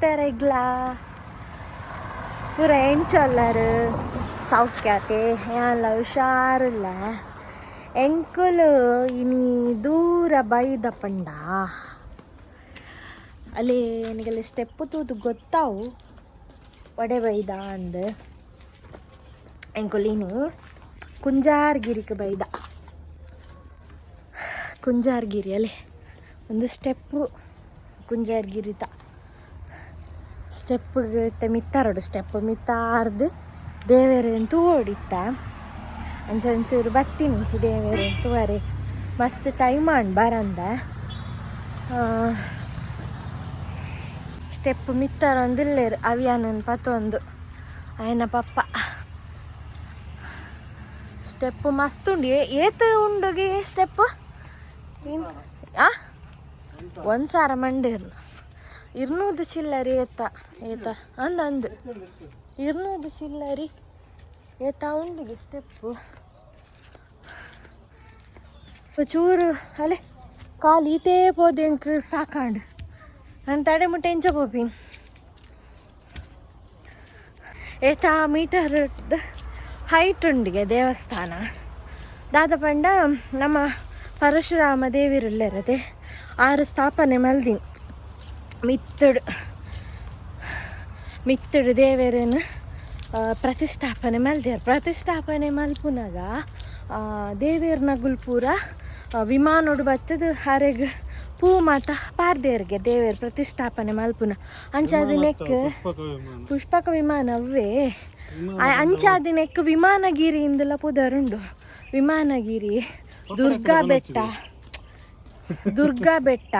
ಮಾಡ್ತಾರೆ ಪೂರ ಎಂಚೊಲ್ಲರು ಸೌಖ್ಯತೆ ಎಲ್ಲ ಹುಷಾರಿಲ್ಲ. ಎಂಕುಲು ಇನಿ ದೂರ ಬೈದ ಪಂಡ? ಅಲ್ಲಿ ನನಗೆಲ್ಲ ಸ್ಟೆಪ್ ತೂದು ಗೊತ್ತಾವು? ಒಡೆ ಬೈದ ಅಂದ್. ಎಂಕೊಲಿನು ಕುಂಜಾರ್ಗಿರಿಗೆ ಬೈದ. ಕುಂಜಾರ್ಗಿರಿ, ಅಲ್ಲೇ. ಒಂದು ಸ್ಟೆಪ್ಪು ಕುಂಜಾರ್ಗಿರಿತ ಸ್ಟೆಪ್ ಮಿತ್ತಾರಡು ಸ್ಟೆಪ್ ಮಿತ್ತಾರ್ದು ದೇವೇರೆ ಅಂತೂ ಓಡಿತ್ತ ಅಂಚ ಒಂಚೂರು ಬತ್ತಿ ಮುಂಚಿ ದೇವೇರೆ ಅಂತೂ ವರೆ ಮಸ್ತ್ ಟೈಮ್ ಆಂಡ್ ಬರಂದ. ಸ್ಟೆಪ್ ಮಿತ್ತಾರೊಂದು ಇಲ್ಲೇರು ಅವಿಯಾನನ್ ಪತ್ತೊಂದು ಆಯನ ಪಪ್ಪ. ಸ್ಟೆಪ್ ಮಸ್ತ್ ಉಂಡು ಏತ ಉಂಡುಗೆ ಸ್ಟೆಪ್? ಆ? ಒಂದು ಸಾರ ಮಂಡೇರ್ನು ಇರ್ನೂದು ಚಿಲ್ಲರಿ ಏತ ಏತ, ಅಂದ ಇರ್ನೂದು ಚಿಲ್ಲರಿ ಏತ, ಉಂಡಿಗೆ ಸ್ಟೆಪ್ಪು ಚೂರು, ಅಲೆ, ಕಾಲು ಈತೇ ಪೋದೆಂಕ್ ಸಾಕಾಂಡ್. ನನ್ನ ತಡೆ ಮುಟ್ಟೆ ಎಂಚ ಪೋಪಿನ್. ಏತ ಮೀಟರ್ ಹೈಟ್ ಉಂಡಿಗೆ ದೇವಸ್ಥಾನ. ದಾದ ಪಂಡ ನಮ್ಮ ಪರಶುರಾಮ ದೇವಿರುಲ್ಲರದೆ ಆರು ಸ್ಥಾಪನೆ ಮಲ್ದಿನ್. ಮಿತ್ತುಡು ಮಿತ್ತುಡು ದೇವರನ್ನು ಪ್ರತಿಷ್ಠಾಪನೆ ಮಲ್ದ್ಯಾರ ಪ್ರತಿಷ್ಠಾಪನೆ ಮಲ್ಪುನಾಗ ದೇವೇರ್ನ ಗುಲ್ಪೂರ ವಿಮಾನ ವಿಮಾನೋಡು ಬತ್ತದ ಹರೆಗ್ ಪೂ ಮಾತ ಪಾರ್ದೇರ್ಗೆ ದೇವೇರ್ ಪ್ರತಿಷ್ಠಾಪನೆ ಮಲ್ಪುನ. ಅಂಚಾದಿನೆಕ್ ಪುಷ್ಪಕ ವಿಮಾನವೇ ಅಂಚಾದಿನೆಕ್ ವಿಮಾನಗಿರಿ ಇಂದಲ ಪುದರುಂಡು. ವಿಮಾನಗಿರಿ ದುರ್ಗಾ ಬೆಟ್ಟ. ದುರ್ಗಾ ಬೆಟ್ಟ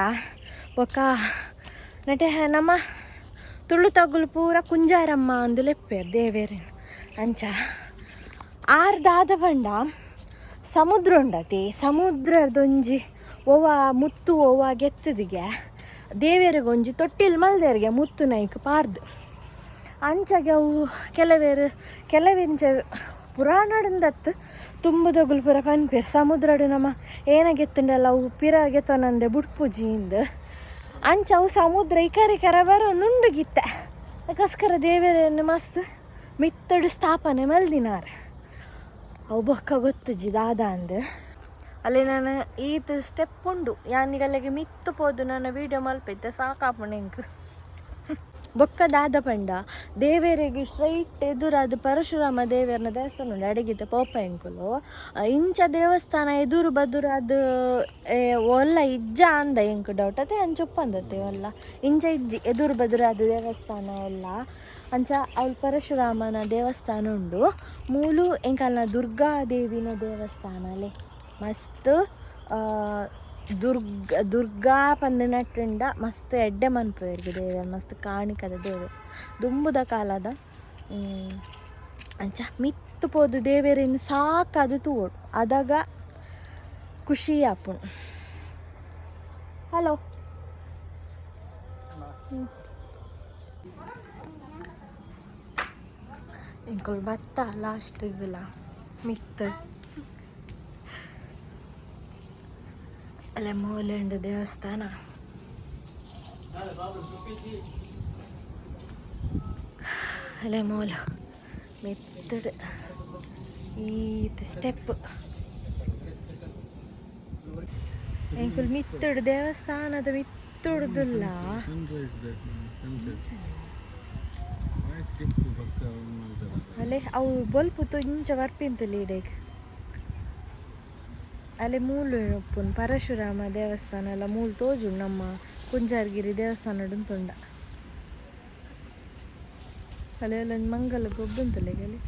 ఒక ನಟೆ ನಮ್ಮ ತುಳು ತಗುಲು ಪೂರ ಕುಂಜಾರಮ್ಮ ಅಂದು ಲೆಪ್ಪೇರು ದೇವೇರೆ ಅಂಚ. ಆರ್ದಾದ ಬಂಡ ಸಮುದ್ರ ಉಂಡತಿ ಸಮುದ್ರದೊಂಜಿ ಒವ, ಮುತ್ತು ಒವ ಗೆತ್ತದಿಗೆ, ದೇವೇರಿಗೊಂಜಿ ತೊಟ್ಟಿಲ್ ಮಲ್ದೇರಿಗೆ ಮುತ್ತು ನೈಕ್ ಪಾರ್ದು. ಅಂಚಗೆ ಅವು ಕೆಲವೇರು, ಕೆಲವೆಂಚ ಪುರಾಣಡಂದತ್ತು ತುಂಬುದಗುಲು ಪೂರ ಪನ್ಪೇರು. ಸಮುದ್ರಡು ನಮ್ಮ ಏನ ಗೆತ್ತಂಡಲ್ಲ, ಅವು ಪಿರ ಗೆತ್ತನಂದೆ ಬುಡ್ಪುಜಿಯಿಂದ ಅಂಚ ಅವು ಸಮುದ್ರ ಕರೆ ಕರ ಬರೋ ನುಂಡುಗಿತ್ತ. ಅದಕ್ಕೋಸ್ಕರ ದೇವರನ್ನು ಮಸ್ತ್ ಮಿತ್ತಡು ಸ್ಥಾಪನೆ ಮಲ್ದಿನಾರ. ಅವು ಬೊಕ್ಕ ಗೊತ್ತುಜಿ ದಾದ ಅಂದ್. ಅಲ್ಲಿ ನಾನು ಈತ ಸ್ಟೆಪ್ ಉಂಡು. ಯಾನಿಗಲ್ಲಿಗೆ ಮಿತ್ತು ಪೋದು ನನ್ನ ವೀಡಿಯೋ ಮಲ್ಪಿದ್ದೆ ಸಾಕಾಪುಣೆಂಕ್ ಬೊಕ್ಕ ದಾದ ಪಂಡ. ದೇವೇರಿಗೆ ಸ್ಟ್ರೈಟ್ ಎದುರಾದ ಪರಶುರಾಮ ದೇವೇರನ ದೇವಸ್ಥಾನ ಉಂಡು ಅಡಗಿದ್ದ ಪೋಪ ಎಂಕುಲು. ಇಂಚ ದೇವಸ್ಥಾನ ಎದುರು ಬದುರು ಅದು ಒಲ್ಲ ಇಜ್ಜ ಅಂದ ಎಂಕು ಡೌಟ್ ಅದೇ ಅಂಚ ಒಪ್ಪಂದತ್ತೆ ಒಲ್ಲ. ಇಂಚ ಇಜ್ಜಿ ಎದುರು ಬದುರಾದ ದೇವಸ್ಥಾನ ಎಲ್ಲ ಅಂಚ ಅವ್ಲು ಪರಶುರಾಮನ ದೇವಸ್ಥಾನ ಉಂಡು. ಮೂಲು ಎಂಕಲ್ನ ದುರ್ಗಾದೇವಿನ ದೇವಸ್ಥಾನ ಅಲ್ಲೇ ಮಸ್ತ್ ದುರ್ಗ, ದುರ್ಗಾ ಪಂದಿನಟ್ಟುಂಡ ಮಸ್ತ್ ಎಡ್ಡೆ ಮನ್ಪುವೆರ್ಗೆ ದೇವೆ ಮಸ್ತ್ ಕಾಣಿಕದ ದೇವರು. ದುಂಬುದ ಕಾಲದ ಅಂಚ, ಮಿತ್ತು ಪೋದು ದೇವೇರಿನ ಸಾಕದು ತೂಡು ಅದಾಗ ಖುಷಿ ಆಪುಣ್. ಹಲೋ. ಎಂಕೊಳ್ ಲಾಸ್ಟ್ ಲಾಸ್ಟಿಗಲ ಮಿತ್ತು. ಅಲ್ಲೇ ಮೂಲೆಂಡು ದೇವಸ್ಥಾನ. ಅಲ್ಲೇ ಮೂಲ. ಮೆತ್ತಡು. ಈತ ಸ್ಟೆಪ್ ಎಂಕುಲ್ ಮಿತ್ತುಡು ದೇವಸ್ಥಾನದ ಮಿತ್ತುಡುದಿಲ್ಲ. ಅಲ್ಲೇ ಅವು ಬೊಲ್ಪು ತುಂಚ ಬರ್ಪಿಂತಲ್ಲಿ ಇಡೇಕ್ ಅಲ್ಲೇ ಮೂಲು ಉಪ್ಪುನ್ ಪರಶುರಾಮ ದೇವಸ್ಥಾನ ಎಲ್ಲ ಮೂಲು ತೋಜುಂಡು ನಮ್ಮ ಕುಂಜಾರ್ಗಿರಿ ದೇವಸ್ಥಾನ ತುಂಡ. ಅಲೆ ಅಲ್ಲೊಂದು ಮಂಗಲ ಅಲ್ಲಿ?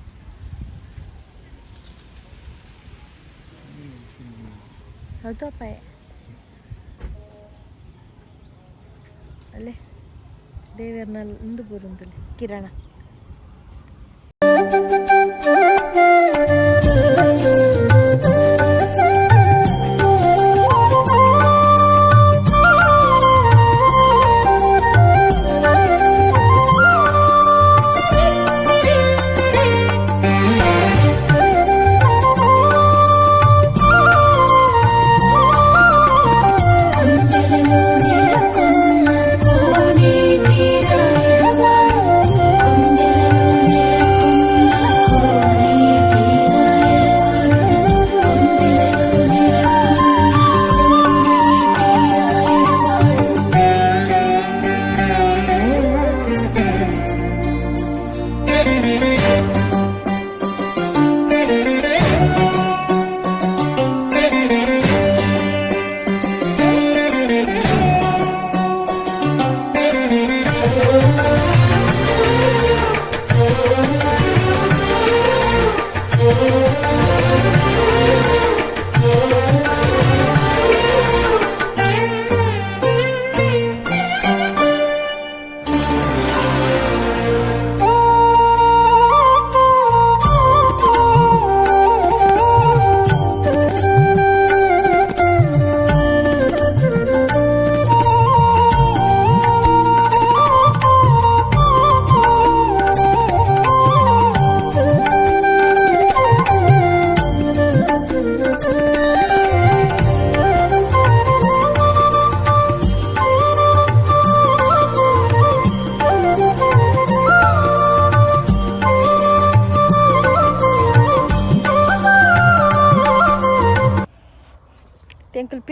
ಹೌದು ಅಪ್ಪಾಯ ಅಲ್ಲೇ ದೇವರನ್ನ ಒಂದು ಬರುಂತಲೆ ಕಿರಣ.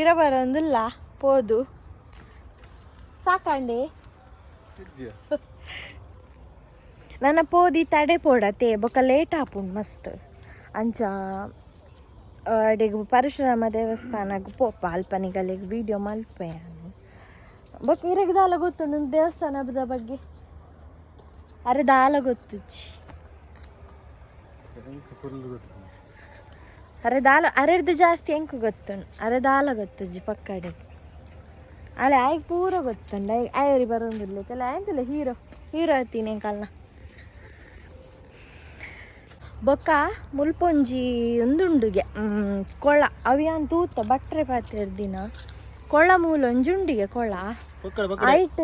ಪಿರ ಬರೋಂದಿಲ್ಲ. ಪೋದು. ಸಾಕಂಡಿ. ನನ್ನ ಪೋದಿ ತಡೆ ಪೋಡತೆ ಬೊಕ್ಕ ಲೇಟ್ ಆಪುಂಡು ಮಸ್ತ್. ಅಂಚ ಅಡಿಗ ಪರಶುರಾಮ ದೇವಸ್ಥಾನಕ್ಕೆ ಪೋಪ ಅಲ್ಪನಿಗಲಿಗ್ ವಿಡಿಯೋ ಮಲ್ಪೆ ನಾನು. ಬೊಕ ದಾಲ ಗೊತ್ತು ಗೊತ್ತುಂಡು ದೇವಸ್ಥಾನದ ಬಗ್ಗೆ? ಅರೆ ದಾಲ ಗೊತ್ತು ಅರೆ ದಾಲ ಅರೆರ್ದು ಜಾಸ್ತಿ ಎಂಕು ಗೊತ್ತುಂಡು ಅರೆ ದಾಲ ಜಿ ಪಕ್ಕಡೆ. ಅಲ್ಲ ಆಯ್ಕೆ ಪೂರ ಗೊತ್ತುಂಡು ಆಯ್ ಆಯರಿ ಬರೋಂಗಿಲ್ಲ ಅಲ್ಲ ಆಯ್ತಿಲ್ಲ ಹೀರೋ ಹೀರೋ ಆಯ್ತೀನಿ ಎಂಕಲ್ನ ಬೊಕ್ಕ ಮುಲ್ಪೊಂಜಿ ಒಂದುಂಡುಗೆ ಕೊಳ. ಅವಿಯಾನ್ ತೂತ ಬಟ್ರೆ ಪಾತ್ರೆರ್ ದಿನ ಕೊಳ ಮೂಲ ಒಂಜುಂಡಿಗೆ ಕೊಳ. ಆಯ್ಟ್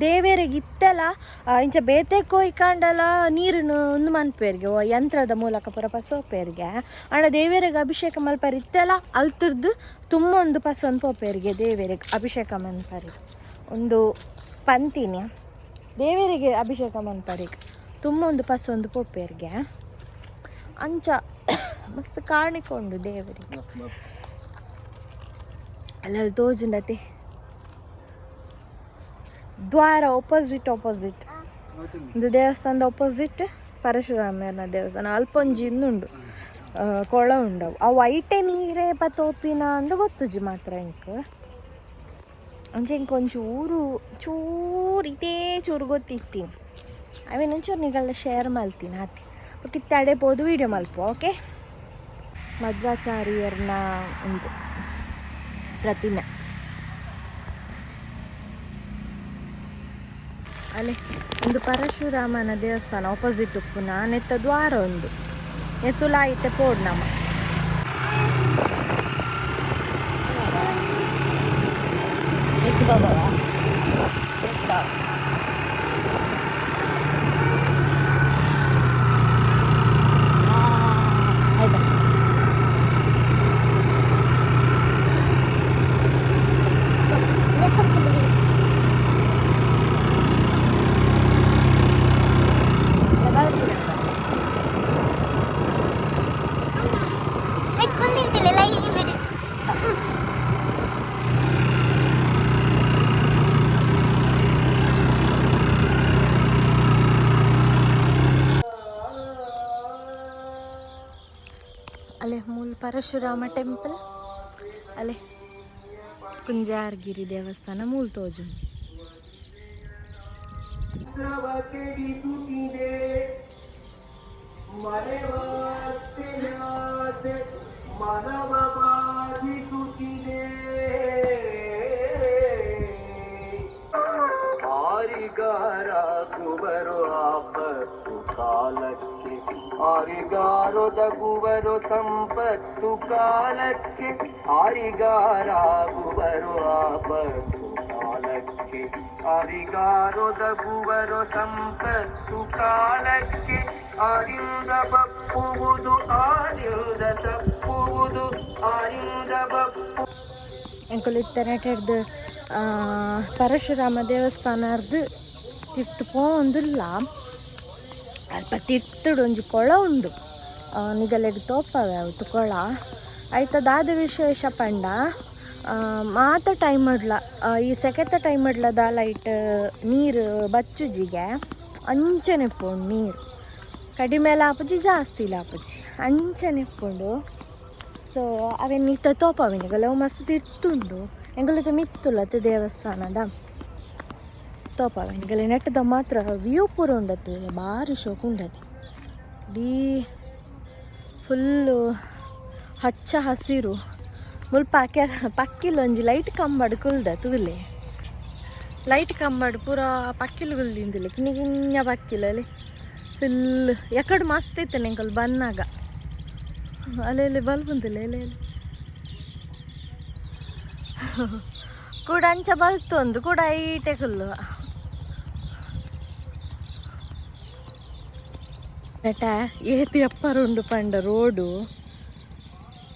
ದೇವೇರಿಗೆ ಇತ್ತೆಲ್ಲ ಆ, ಇಂಚ ಬೇತೆ ಕೊಯ್ಕಂಡಲ ನೀರನ್ನು ಒಂದು ಮನ್ಪೇರ್ಗೆ ಯಂತ್ರದ ಮೂಲಕ ಪೂರ ಪಸೋಪೇರ್ಗೆ ಅಣ್ಣ ದೇವೇರಿಗೆ ಅಭಿಷೇಕ ಮಲ್ಪರ್ ಇತ್ತೆಲ್ಲ ಅಲ್ತರ್ದು ತುಂಬ ಒಂದು ಪಸ ಒಂದು ಪೋಪೇರಿಗೆ ದೇವೇರಿಗೆ ಅಭಿಷೇಕ ಮನ್ಪರಿ. ಒಂದು ಪಂತಿನಿ ದೇವೇರಿಗೆ ಅಭಿಷೇಕ ಮನ್ಪರಿಗೆ ತುಂಬ ಒಂದು ಪಸ ಒಂದು ಪೋಪೇರ್ಗೆ. ಅಂಚ ಮಸ್ತ್ ಕಾಣಿಕೊಂಡು ದೇವರಿಗೆ. ಅಲ್ಲ ತೋಜುಂಡತೆ. ದ್ವಾರ ಒಪೋಸಿಟ್ ಒಪೋಸಿಟ್ ಇದು ದೇವಸ್ಥಾನದ ಒಪೋಸಿಟ್ ಪರಶುರಾಮನ ದೇವಸ್ಥಾನ. ಅಲ್ಪೊಂಜಿ ಉಂಡು ಕೊಳ ಉಂಡವು. ಆ ವೈಟೆ ನೀರೇ ಪತೋಪಿನ ಅಂದ್ರೆ ಗೊತ್ತುಜಿ ಮಾತ್ರ ಇಂಕ್. ಅಂಚೆ ಇಂಕ ಒಂಚೂರು ಚೂರು ಇದೇ ಚೂರು ಗೊತ್ತಿತ್ತೀನಿ. ಅವೇನು ಒಂಚೂರು ನಿಗಳ ಶೇರ್ ಮಲ್ತೀನಿ ಹಾಕಿ ಕಿತ್ತಾಡೆ ಪೋದು ವೀಡಿಯೋ ಮಲ್ಪ ಓಕೆ? ಮಧ್ವಾಚಾರ್ಯರನ್ನ ಒಂದು ಪ್ರತಿಮೆ. ಅಲ್ಲೇ ಒಂದು ಪರಶುರಾಮನ ದೇವಸ್ಥಾನ ಆಪೋಸಿಟ್ ಉಪ್ಪುನ ನೆತ್ತ ದ್ವಾರ ಒಂದು. ಎತ್ತುಲಾಯಿತೆ ಪೋಡ್ನಮ ಆಯ್ತಾ ಅಲ್ಲೇ ಮೂಲ ಪರಶುರಾಮ ಟೆಂಪಲ್? ಅಲ್ಲೇ ಕುಂಜಾರ್ಗಿರಿ ದೇವಸ್ಥಾನ ಮೂಲ ತೋಜು ಆರಿಗಾರ ಗುವರು ಆಪತ್ತು ಕಾಲಕ್ಕೆ ಆರಿಗಾರೊದಗುವರು ಸಂಪತ್ತು ಕಾಲಕ್ಕೆ ಆರಿಗಾರ ಗುವರು ಆಪತ್ತು ಕಾಲಕ್ಕೆ ಆರಿಗಾರೊದಗುವರು ಸಂಪತ್ತು ಕಾಲಕ್ಕೆ ಆರಿಂದ ಬಪ್ಪುವುದು ಆರಿಂದ ತಪ್ಪುವುದು ಆರಿಂದ ಬಪ್ಪು ಎಂಕುಲು ಇತ್ತನಟೆಡ್ದು ಪರಶುರಾಮ ದೇವಸ್ಥಾನರ್ದು ತಿರ್ತು ಪೋಂದುಲ್ಲ ಅಲ್ಪ ತಿರ್ತುಡು ಒಂಜಿ ಕೊಳ ಉಂಡು. ನಿಗಲೆಗ್ ತೋಪವೆ ಅವತ್ತು ಕೊಳ. ಆಯ್ತದಾದ ವಿಶೇಷ ಪಂಡ ಮಾತ ಟೈಮ್ ಇಡ್ಲ ಈ ಸೆಕೆತ ಟೈಮ್ ಇಡ್ಲದ ಲೈಟ್, ನೀರು ಬಚ್ಚುಜಿಗೆ ಅಂಚನೆ ಪೋಂಡು ನೀರು. ಕಡಿಮೆ ಲಾಪುಜಿ ಜಾಸ್ತಿ ಲಾಪುಜಿ ಅಂಚನೆ ಇಪ್ಕೊಂಡು ಸೊ ಅವೆನ್ ಇತ್ತ ತೋಪವೆನಿಗಲ ಅವು ಮಸ್ತ್ ತಿರ್ತುಂಡು. ಎಂಗಲತೆ ಮಿತ್ತುಲತೆ ದೇವಸ್ಥಾನದ? ತೋಪವೆನಿಗಲ ನೆಟ್ಟದ ಮಾತ್ರ ವ್ಯೂ ಪೂರ ಉಂಡತೆ ಭಾರಿ ಶೋಕು ಉಂಡತೆ ಇಡೀ ಫುಲ್ಲು ಹಚ್ಚ ಹಸಿರು. ಮುಲ್ಪ ಪಕ್ಕಿಲ್ ಒಂಜಿ ಲೈಟ್ ಕಂಬಡ್ ಕುಲ್ದ ತೂಲೆ. ಲೈಟ್ ಕಂಬಡ್ ಪೂರ ಪಕ್ಕಿಲ್ ಕಿನ್ನ ಕಿನ್ನ ಪಕ್ಕಿಲಲ್ಲಿ ಫುಲ್ ಎಕಡೆ ಮಸ್ತ್ ಐತೆ ನೆಂಕಲ್ ಬನ್ನಾಗ ಅಲೆ ಅಲೆ ಬಲ್ಬ್ ಎಲೆ ಎಲೆ ಕೂಡ ಅಂಚ ಬಲ್ತು ಒಂದು, ಕೂಡ ಐಟೆ ಕುಲ್ಲು. ನೆಟ ಏತಿ ಅಪ್ಪರುಂಡು ಪಂಡ ರೋಡು.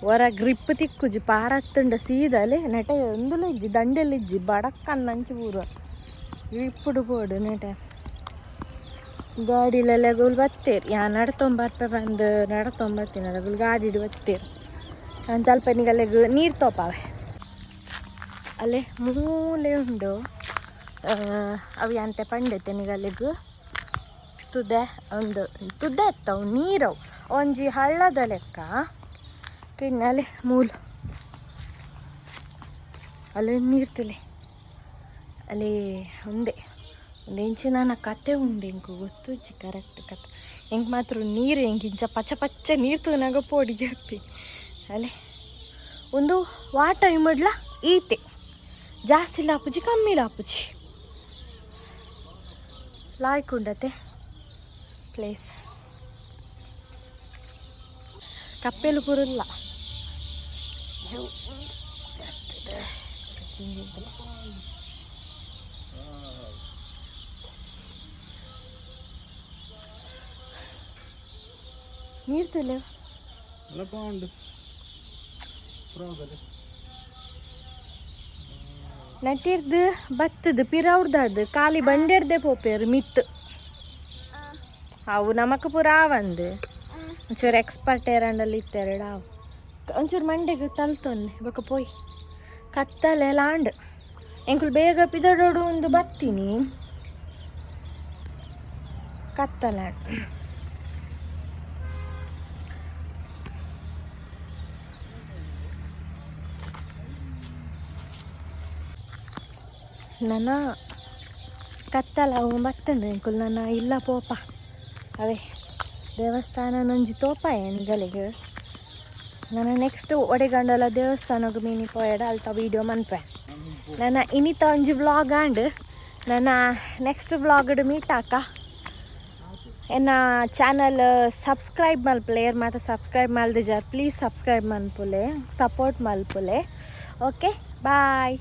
ಹೊರ ಗ್ರಿಪ್ ತಿಕ್ಕುಜಿ ಪಾರತ್ತುಂಡ ಸೀದಲೆ ನಟ ಒಂದುಲ ಇಜ್ಜಿ ದಂಡೆಲ್ಲ ಇಜ್ಜಿ ಬಡಕ್ಕನ್ನಂಚು ಪೂರ ಗ್ರಿಪ್ಪುಡು ಬೋಡು ನಟ. ಗಾಡಿಲೆಲ್ಲ ಗುಲ್ ಬತ್ತೇರ್. ಯಾ ನಡ್ತೊಂಬರ್ಪೆ ಬಂದು ನಡ್ತೊಂಬತ್ತೀನಿ ಗುಲ್ ಗಾಡಿ ಬತ್ತೇರು. ಅಂತ ಅಲ್ಪ ನಿಗಲ್ಲಿಗೆ ನೀರು ತೋಪಾವೆ. ಅಲ್ಲೇ ಮೂಲೆ ಉಂಡು ಆ, ಅವು ಅಂತೆ ಪಂಡತೆ ನಿಗಲ್ಲಿಗೆ ತುದೆ ಒಂದು, ತುದೆ ಎತ್ತವು ನೀರವು. ಒಂಜಿ ಹಳ್ಳದ ಲೆಕ್ಕ. ಕಿನ್ನಲೆ ಮೂಲ. ಅಲ್ಲಿ ನೀರ್ತಲೆ. ಅಲ್ಲಿ ಒಂದೇ. ಒಂದು ಇಂಚಿನ ಕತೆ ಉಂಡು ಇಂಕು ಗೊತ್ತುಜ್ಜಿ ಕರೆಕ್ಟ್ ಕತೆ ಹೆಂಗೆ ಮಾತ್ರ ನೀರು ಹೆಂಗೆ ಇಂಚ ಪಚ್ಚ ಪಚ್ಚ ನೀರು ತೂನಾಗ ಪೋಡಿಗೆ ಹಾಕಿ ಅಲ್ಲಿ ಒಂದು ವಾಟ ಇಮಡ್ಲ ಈತೆ. ಜಾಸ್ತಿ ಲಾಪುಜಿ ಕಮ್ಮಿ ಲಾಪುಜಿ ಲಾಯ್ಕುಂಡತೆ. ಪ್ಲೇಸ್ ಕಪ್ಪೆಲು ಬರಲ್ಲ ಜೂ. ನೀರು ತುಲೆ ನಟ್ಟಿರ್ದು ಬತ್ತದು ಪಿರವ್ರದ್ದು ಖಾಲಿ ಬಂಡೆರ್ದೆ ಪೋಪೇರು ಮಿತ್ ಅವು ನಮಕ್ ಪೂರ ಆವಂದು? ಒಂಚೂರು ಎಕ್ಸ್ಪರ್ಟ್ ಏರಂಡಲ್ಲಿ ಇತ್ತೆರಡು ಅವು ಒಂಚೂರು ಮಂಡೆಗೆ ತಲ್ತೊಂದು ಬೊಕ ಪೋಯ್. ಕತ್ತಲೆ ಲಾಂಡ್. ಎಂಕುಲು ಬೇಗ ಪಿದಡೋಡು ಒಂದು ಬತ್ತೀನಿ. ಕತ್ತಲೆ. ನನ್ನ ಕತ್ತಲ ಅವು ಬತ್ತಂಡು, ಎಂಕುಲು ನನ್ನ ಇಲ್ಲ ಪೋಪ. ಅವೇ ದೇವಸ್ಥಾನ ನಂಜಿ ತೋಪ ಎನ್ಗಳಿಗೆ ನನ್ನ ನೆಕ್ಸ್ಟ್ ಒಡೆಗಂಡಲ ದೇವಸ್ಥಾನಕ್ಕೆ ಮೀನಿ ಪೋಯಡ ಅಲ್ಪ ವೀಡಿಯೋ ಮನ್ಪೆ. ನನ್ನ ಇನ್ನಿತ ಒಂಜಿ ವ್ಲಾಗ್ ಆಂಡ್ ನನ್ನ ನೆಕ್ಸ್ಟ್ ವ್ಲಾಗಡ್ ಮೀಟ್ ಆಕ ಎನ್ನ ಚಾನಲ್ ಸಬ್ಸ್ಕ್ರೈಬ್ ಮಲ್ಪುಲೆ ಮಾತ್ರ ಸಬ್ಸ್ಕ್ರೈಬ್ ಮಲ್ದಿಜಾರ್ ಪ್ಲೀಸ್ ಸಬ್ಸ್ಕ್ರೈಬ್ ಮನ್ಪುಲೆ ಸಪೋರ್ಟ್ ಮಲ್ಪುಲೆ. Okay bye